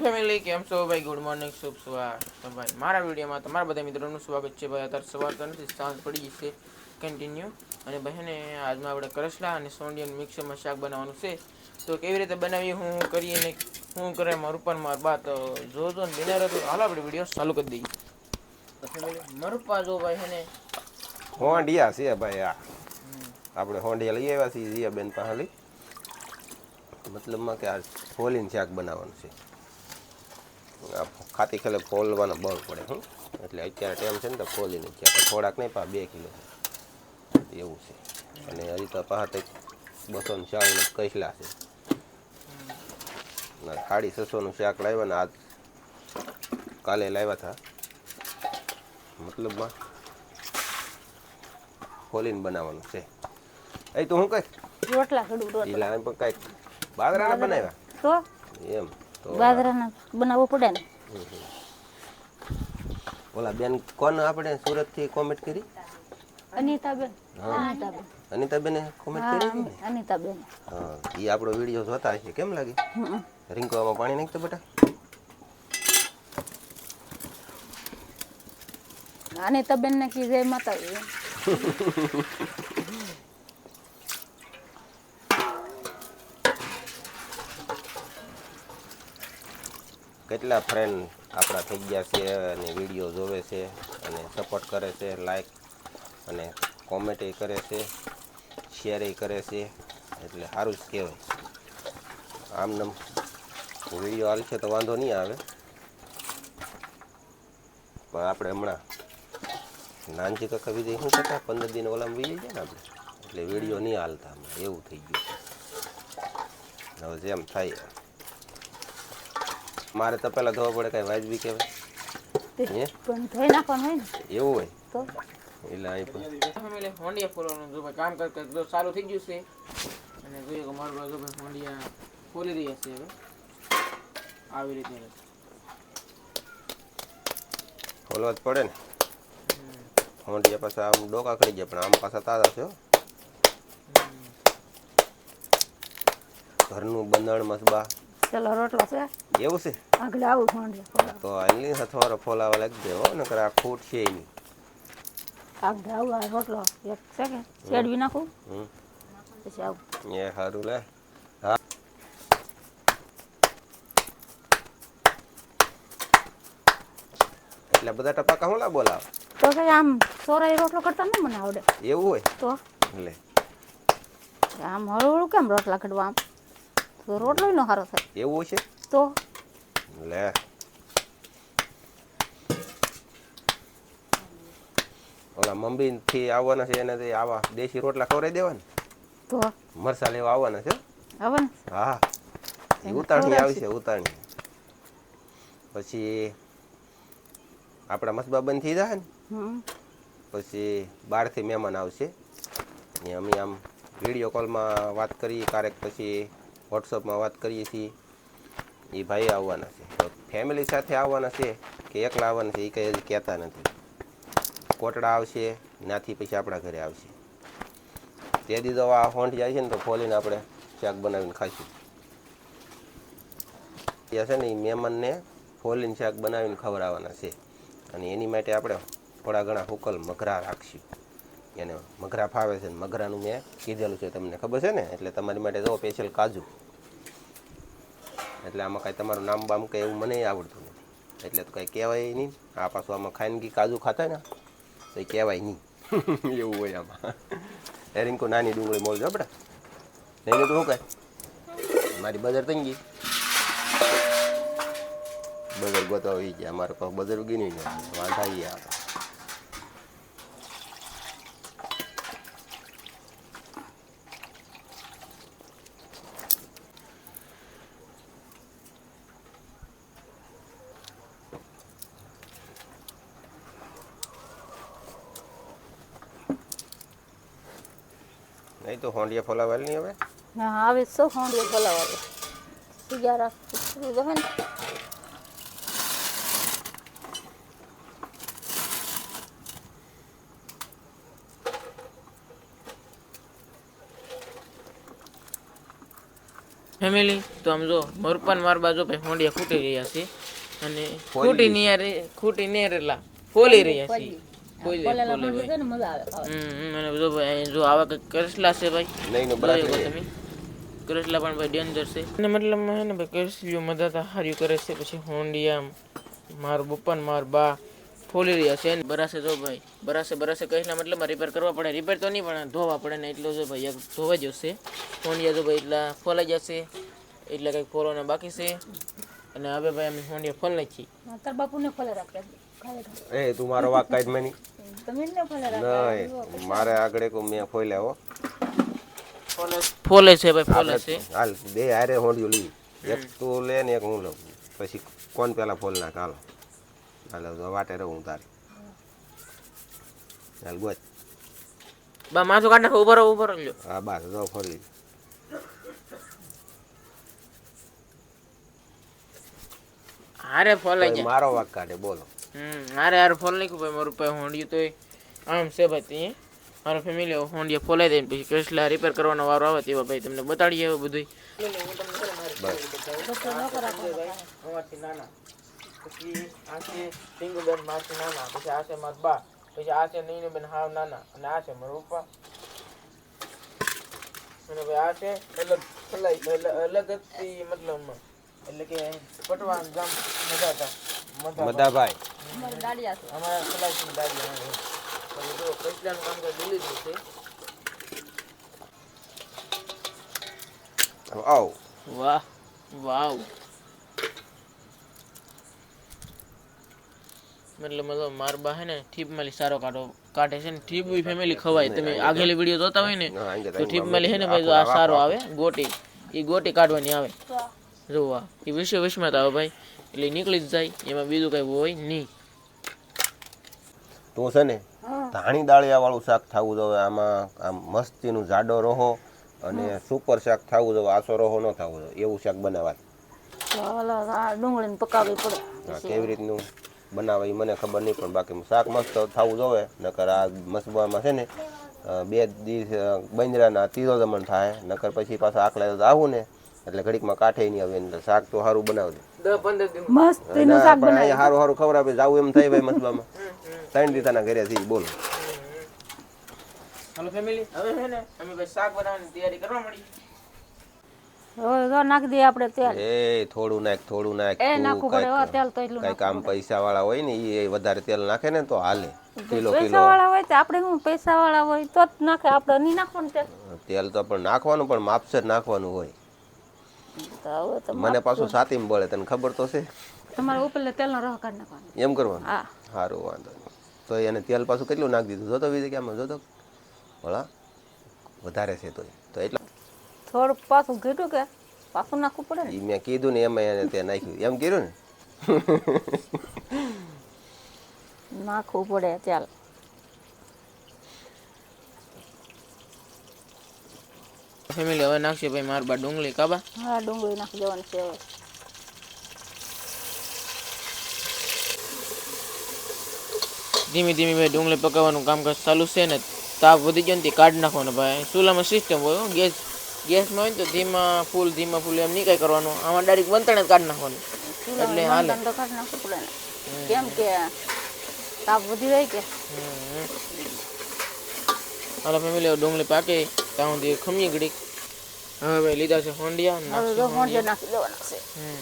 Family કેમ છો? ભાઈ ગુડ મોર્નિંગ શુભ સવાર તો ભાઈ, મારા વિડીયોમાં તમારા બધા મિત્રોનું સ્વાગત છે. ભાઈ, અત્યારે સવાર તો નથી, સાંજ પડી જશે કન્ટિન્યુ અને બહેને આજમાં આપણે કરસલા અને સોંડિયન મિક્સરમાં શાક બનાવવાનું છે. તો કેવી રીતે બનાવીએ, હું કરીએ ને હું કરે મારું પણ માર બા તો જોજો ને હતું. હાલો, આપણે વીડિયો ચાલુ કરી દઈએ. તો મરુપા જો ભાઈ હેને હોંડિયા છે ભાઈ આ. આપણે હોંડિયા લઈ આવ્યા છીએ બેન પાસે લઈ મતલબમાં કે આ ફોલીન શાક બનાવવાનું છે. ખાતી ખેલે ખોલવાનો બળ પડે હું એટલે અત્યારે ટાઈમ છે ને તો ફોલીને શાક થોડાક નહીં પા બે કિલો. એવું છે. અને હજી તો કંઈક બસો ને ચાળીને કૈસલા છે. સાડી છસોનું શાક લાવ્યા ને આજ કાલે લાવ્યા હતા. મતલબમાં ખોલીને બનાવવાનું છે. એ તો હું કઈ? રોટલા ખડું રોટલા. પણ કાંઈક બાજરાના. બનાવ્યા? તો? એમ. બાજરાના બનાવવો પડે ને ઓલા બેન કોણ આપણે સુરતથી કોમેન્ટ કરી અનિતાબેન હા. અનિતાબેન અનિતાબેને કોમેન્ટ હા કરી હતી ને અનિતાબેન હા એ આપણો વીડિયો જોતા હશે કેમ લાગે હમ. રિંકવામાં પાણી નાખતો બેટા અનિતાબેન ને કી જય માતા કેટલા ફ્રેન્ડ આપણા થઈ ગયા છે અને વીડિયો જોવે છે અને સપોર્ટ કરે છે લાઈક અને કોમેન્ટ કરે છે શેર કરે છે, એટલે સારું જ કહેવાય. આમ નમ, વીડિયો હાલશે તો વાંધો નહીં આવે. પણ આપણે હમણાં નાનજી કાકા વિજય શું કરતા? પંદર દિન ઓલામાં વિજય જાય ને આપણે? એટલે વીડિયો નહીં હાલતા એવું થઈ ગયું હવે જેમ થાય મારે તો પહેલાં ધોવા પડે કઈ વાજબી કહેવાય. પણ ધોઈ નાખવાનું હોય ને એવું હોય? તો. એટલે અહીં પણ. ફેમિલી હોંડિયા ફોલવાનું જો કામ કર કર જો સારું થઈ ગયું છે. અને જોઈએ કે મારું બાજુ ભાઈ હોંડિયા ફોલી રહ્યા છે હવે. આવી રીતે ખોલવા જ પડે ને? હોંડિયા પાછા આમ ડોકા ખડી જાય પણ આમ પાછા તાજા છે ઘરનું બંધણ મસબા ચલો રોટલો છે. એવું છે? આગળ આવું ફોન તો આટલી થોડો ફોલાવા લાગી દેવો નકર આ ખૂટ છે એની. આગળ આવું આ રોટલો એક છે કે શેડવી નાખું. પછી આવું. એ સારું લે. હા. એટલે બધા ટપાકા હું લા બોલાવ? તો કે આમ સોરાઈ રોટલો કરતા ન મને આવડે. એવું હોય? તો? લે. આમ હળવું કેમ રોટલા કડવા આમ? રોટલો નો સારો થાય. એવું છે? તો? લે. ઓલા મમ્મી થી આવવાના છે એને આવા દેશી રોટલા ખવડાવી દેવાના? તો? મરસા લેવા આવવાના છે? આવવાના હા. ઉતારણી ખવડાવશે. આવશે ઉતારણી. પછી આપણા મસબા બંધ થઈ જાય ને પછી બહારથી મહેમાન આવશે. ને અમે આમ વીડિયો કોલમાં વાત કરીએ ક્યારેક પછી વોટ્સઅપમાં વાત કરીએ છીએ. એ ભાઈ આવવાના છે. તો ફેમિલી સાથે આવવાના છે કે એકલા આવવાના છે એ કંઈ કહેતા નથી. કોટડા આવશે નાથી પછી આપણા ઘરે આવશે. તે દીધો આ હોંઠ જાય છે ને તો ખોલીને આપણે શાક બનાવીને ખાઈશું. એ છે ને એ મહેમાનને ફોલીને શાક બનાવીને ખવડાવવાના છે. અને એની માટે આપણે થોડા ઘણા હુકલ મઘરા રાખશું. એને મઘરા ફાવે છે ને મઘરાનું મેં કીધેલું છે તમને ખબર છે ને? એટલે તમારી માટે જો સ્પેશિયલ કાજુ. એટલે આમાં કાંઈ તમારું નામ બામ કંઈ એવું મને આવડતું નથી. એટલે તો કંઈ કહેવાય નહીં. આ પાછું આમાં ખાનગી કાજુ ખાતા ને, તો એ કહેવાય નહીં. એવું હોય આમાં. એ રીંકુ નાની ડુંગળી મોલ આપણે નહીં તો શું કહે મારી બજાર થઈ ગઈ. બજાર ગોતવા આવી ગયા. પાસે બજાર ઉગી નહીં વાંધા આવી આવે નહીં તો હોંડિયા ફોલાવેલ નહીં હવે? હા આવે સો હોંડિયા બોલાવા સિગારા જવે ને? ફેમિલી તો આમ જો મરપાન માર બાજુ ભાઈ હોંડિયા ખૂટી રહ્યા છે. અને ખૂટી નિયારે ખૂટી નિયરેલા ફોલી રહ્યા છે. ફોલી ફોલી ભાઈ. મજા આવે હમ હમ, જો ભાઈ જો આવા કંઈક કરેસલા છે ભાઈ. કરેસલા પણ ભાઈ ડેન્જર છે. અને મતલબ હે ને ભાઈ કરેસલીઓ મદદ હાર્યું કરે છે. પછી હોંડિયા માર બપ્પા ને માર બા ફોલી રહ્યા છે. બરાસે જો ભાઈ બરાસે બરાસે કહીના મતલબ રિપેર કરવા પડે. રિપેર તો નહીં પણ ધોવા પડે ને એટલું જો ભાઈ એક ધોવા જશે હોંડિયા જો ભાઈ એટલા ફોલાઈ જશે. એટલે કંઈક ફોલવાના બાકી છે. અને હવે ભાઈ અમે હોંડિયા ફોલ નાખી બાપુને ખોલે રાખે. એ તું મારો વાક કાઢ મેની. તમે નહીં મારે આગળ એક મેં ફોલ્યા હો. ફોલે છે. ભાઈ ફોલે છે. હાલ બે હારે હોંડિયું લઈ. એક તું લે ને એક હું લઉં. પછી કોણ પેલા ફોલ નાખ? હાલો. હાલો વાટે રહું હું તારે. હાલ ગોચ બા માથું કાઢ નાખો ઊભા રહો ઊભો રહ્યો લ્યો. હા બસ જો ફોલી. હારે ફોલાઈ મારો વાક કાઢે બોલો. હમ હારે હારે ફોલ નાખ્યું ભાઈ મારું ભાઈ હોંડિયું તો આમ છે ભાઈ ત્યાં મારો ફેમિલી હોંડિયા ફોલાઈ દે ને પછી કેટલા રિપેર કરવાનો વારો આવે તેવા ભાઈ તમને બતાડીએ હવે બધું અમારથી નાના પછી આ છે પિંગુબેન મારથી નાના પછી આ છે મારા બા પછી આ છે નીનુબેન હાવ નાના અને આ છે મારા પપ્પા અને ભાઈ આ છે અલગ ફલાઈ એટલે અલગ જ થી મતલબ એટલે કે પટવા ગામ મજા હતા મજા મદાભાઈ દાડિયા છે. અમારા સલાહથી દાદી આવે જો કચરાનું કામ તો દિલ્હી છે. આવ વાહ વાવ. મતલબ મતલબ માર બા હે ને ઠીપ માલી સારો કાઢો કાઢે છે ને ઠીપ બી ફેમિલી ખવાય. તમે આગેલી વીડિયો જોતા હોય ને તો ઠીપ માલી હે ને ભાઈ આ સારો આવે ગોટી. એ ગોટી કાઢવાની આવે. જો આ એ વિશ્વ આવે ભાઈ. એટલે નીકળી જ જાય. એમાં બીજું કઈ હોય નહીં. તું છે ને ધાણી દાળિયા વાળું શાક થવું જોઈએ. આમાં આમ મસ્તીનું જાડો રહો અને સુપર શાક થવું જોઈએ. આસો રહો ન થવું જોઈએ. એવું શાક બનાવાય. ડુંગળીને પકાવવી પડે. કેવી રીતનું બનાવે એ મને ખબર નહીં પણ બાકી શાક મસ્ત થવું જોઈએ. નકર આ મસબામાં છે ને બે દિવસ બંજરાના તીરો દમણ થાય. નકર પછી પાછા આખલા આવું ને એટલે ઘડીકમાં કાંઠે નહીં આવે. એટલે શાક તો સારું બનાવજે. મસ્ત ના, પણ અહીંયા સારું સારું ખવડાવે જાવું એમ થાય ભાઈ મસબામાં ત્રણ દીતાના ઘરે થી બોલો. હાલો ફેમિલી હવે હે ને અમે ભાઈ શાક બનાવવાની તૈયારી કરવા મળી હવે જો નાખી દઈએ આપણે તેલ. એ થોડું નાખ થોડું નાખ એ તું પડે હો તેલ તો એટલું કાંઈક આમ પૈસા વાળા હોય ને એ વધારે તેલ નાખે ને તો હાલે. કિલો પૈસા વાળા હોય તો આપણે પૈસા વાળા હોય તો જ નાખે આપણે નહીં નાખવાનું તેલ. તેલ તો પણ નાખવાનું પણ માપસર નાખવાનું હોય. મને પાછું સાતીમ બળે તને ખબર તો છે? તમારે ઉપર તેલનો રહ કાઢ નાખવાનો. એમ કરવાનું? હા. સારું વાંધો નહીં. તો એને તેલ પાછું કેટલું નાખી દીધું? જોતો બીજે કે આમાં જોતો? ભલા વધારે છે તો તો એટલે. થોડું પાછું ઘીટું કે પાછું નાખવું પડે ને. મેં કીધું ને એમાં એને તે નાખ્યું. એમ કર્યું ને? નાખવું પડે તેલ. ફેમિલી હવે નાખશે ભાઈ માર બા ડુંગળી કાબા હા ડુંગળી નાખી દેવાની છે હવે. ધીમે ધીમે ભાઈ ડુંગળી પકાવવાનું કામકાજ ચાલુ છે ને તાપ વધી ગયો ને તે કાઢી નાખવાનું ભાઈ. ચૂલામાં સિસ્ટમ હોય ગેસ ગેસમાં હોય ને તો ધીમા ફૂલ ધીમા ફૂલ એમ નહીં કાંઈ કરવાનું. આમાં ડાયરેક્ટ વંતણે જ કાઢી નાખવાનું. એટલે હાલે. કેમ કે તાપ વધી જાય કે? હાલો ફેમિલી ડુંગળી પાકે. ત્યાં સુધી ખમી ગડી હવે ભાઈ લીધા છે હોંડિયા નાખી દેવાના છે. હમ.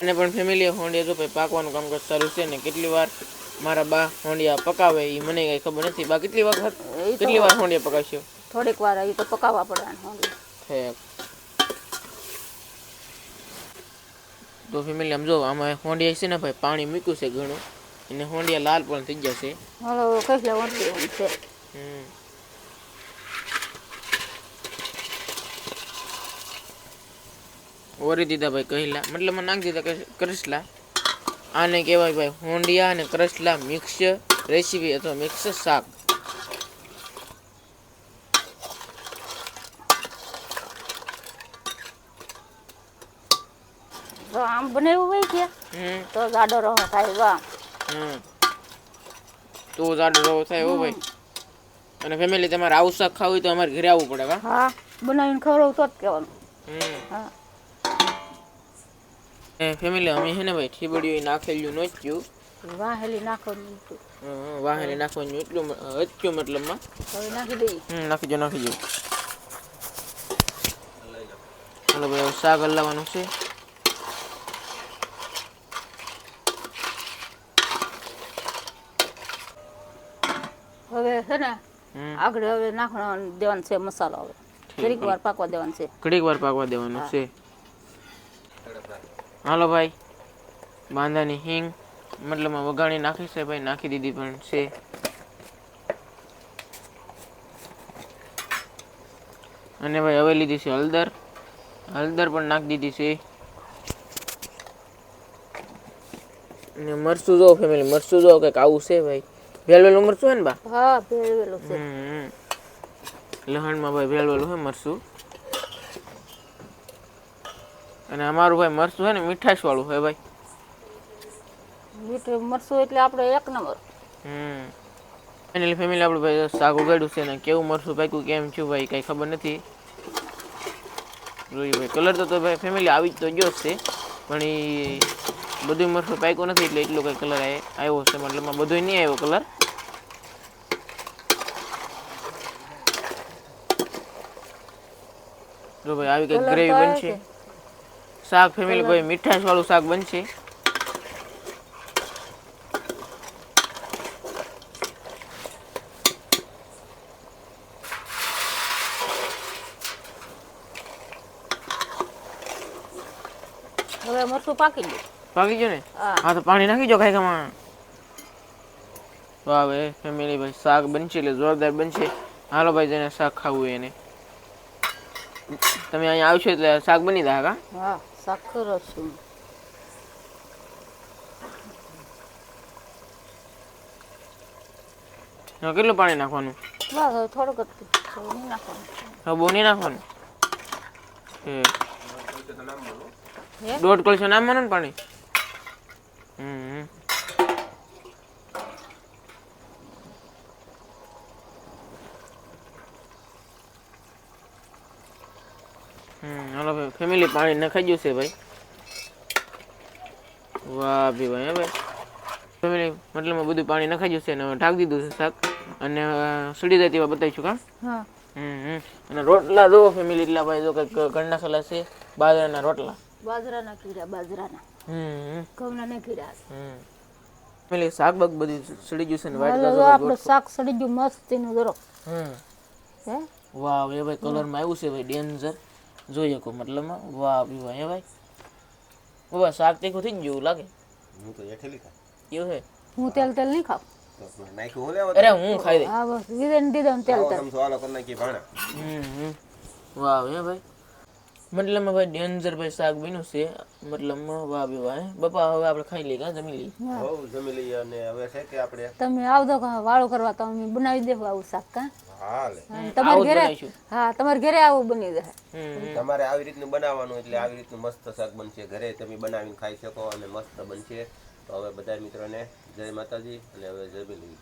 અને પણ ફેમિલી હોંડિયા જો ભાઈ પાકવાનું કામકાજ સારું છે ને કેટલી વાર મારા બા હોંડિયા પકાવે એ મને કઈ ખબર નથી. બા કેટલી વખત કેટલી વાર હોંડિયા પકાવશો? થોડીક વાર એ તો પકાવવા પડે હોંડિયા. ઠેક તો ફેમિલી આમ જો આમાં હોંડિયા છે ને ભાઈ પાણી મૂક્યું છે ઘણું. અને હોંડિયા લાલ પણ થઈ જશે છે. હમ. ઓરી દીધા ભાઈ કહેલા. મતલબ નાખી દીધા કર- કરસલા આને કહેવાય ભાઈ હોંડિયા અને કરસલા મિક્સ રેસીપી અથવા મિક્સ શાક. આમ બનાવ્યું હોય છે હમ. તો જાડો રહો થાય જો આમ હમ. તો જાડો રવો થાય હો ભાઈ અને ફેમિલી તમારે આવું શાક ખાવું હોય તો અમારે ઘરે આવવું પડે કા હા બનાવીને ખવડાવું તો જ કહેવાનું. હમ. હા. એ ફેમિલી અમે છે ને ભાઈ ઠીબડીયું નાખેલું નોચ્યું વાહેલી નાખવાનું હતું. વાહને નાખવાનું એટલું મ- હચ્યું મતલબમાં હવે નાખી દઈએ. હમ નાખી દો નાખી દો. ચાલો ભાઈ હવે શાક હલાવવાનું છે હવે છે ને આગળ હવે નાખવાનો દેવાનો છે મસાલો હવે. ઘડીક વાર પાકવા દેવાનું છે. ઘડીક વાર પાકવા દેવાનું છે. હાલો ભાઈ બાંધાની હિંગ મતલબ વઘાણી નાખી છે ભાઈ નાખી દીધી પણ છે. અને ભાઈ હવે લીધી છે હળદર. હળદર પણ નાખી દીધી છે. અને મરસું જો ફેમિલી મરસું જો કંઈક આવું છે ભાઈ. વેલવેલું મરચું હે ને બા? હા ભેળવેલું છે. લહણમાં ભાઈ વેલવેલું હે મરચું. અને અમારું ભાઈ મરચું છે ને મીઠાશ વાળું હે ભાઈ. મીઠું મરસું એટલે આપણે એક નંબર. હમ. એની ફેમિલી આપણું ભાઈ શાક ઉગાડ્યું છે ને કેવું મરચું પાક્યું કેમ થયું ભાઈ કઈ ખબર નથી. જોઈએ ભાઈ કલર તો તો ભાઈ ફેમિલી આવી જ તો ગયો જ છે પણ એ બધું મરચું પાક્યું નથી એટલે એટલો કઈ કલર આવ્યો છે મતલબમાં બધું નહીં આવ્યો કલર જો ભાઈ આવી કઈ ગ્રેવી બનશે. શાક ફેમિલી ભાઈ મીઠાશ વાળું શાક બનશે. હવે પાકી ગયું. પાકી ગયો ને? હા. તો પાણી નાખી દો ખાઈકામાં તો હવે ફેમિલી ભાઈ શાક બનશે એટલે જોરદાર બનશે. હાલો ભાઈ જેને શાક ખાવું એને. તમે અહીંયા આવશો એટલે શાક બની જાય કા? હા સાકર છું. હવે કેટલું પાણી નાખવાનું? બસ થોડુંક થોડું નાખવાનું. હા બોની નાખવાનું? હે? દોઢ કલસો નાખવાનું ને પાણી? હમ હાલો ભાઈ ફેમિલી પાણી નખાઈ ગયું છે ભાઈ. વાહ ભી ભાઈ ભાઈ. ફેમિલી મતલબ બધું પાણી નખાઈ ગયું છે અને ઢાંક દીધું છે શાક. અને સડી જાય તેવા બતાવીશું કા? હા. અને રોટલા જો ફેમિલી એટલા ભાઈ જો કંઈક ગણના નાખેલા છે. બાજરાના રોટલા. બાજરાના કીડા બાજરાના. હમ ઘઉંના નહીં કીડા હમ. ફેમિલી શાક બાક બધું સડી ગયું છે ને વાઈટ હાલો, જો આપણું શાક સડી ગયું મસ્ત એનું જરો. હમ. હે? વાહ એ ભાઈ કલરમાં આવ્યું છે ભાઈ ડેન્જર જોઈ શકો મતલબમાં વાહ ભી ભાઈ હે ભાઈ. ઓ ભાઈ શાક તીખું થઈ જ ગયું લાગે. હું તો હેઠેલી ખા એવું છે? હું તેલ તેલ નહીં ખાવ તો નાખ્યું હું લેવા અરે હું ખાઈ દે. હા બસ દીધે ને દીધે ને તેલ તેલ તમે સવાલો કરી નાખી ભાણા. હમ હમ. વાહ હે ભાઈ. મતલબમાં ભાઈ ડેન્જર ભાઈ શાક બન્યું છે. મતલબમાં વાહ ભી વાહ. હે. બપા હવે આપણે ખાઈ લઈએ કાં જમી લઈએ? હો. જમી લઈએ અને હવે છે કે આપણે તમે આવજો કા વાળું કરવા તો અમે બનાવી દેવું આવું શાક કા હા લે તમારે ઘરે. હા તમારે ઘરે આવું બની જાય. તમારે આવી રીતનું બનાવવાનું એટલે આવી રીતનું મસ્ત શાક બનશે. ઘરે તમે બનાવીને ખાઈ શકો અને મસ્ત બનશે. તો હવે બધા મિત્રોને જય માતાજી અને હવે જય લઈએ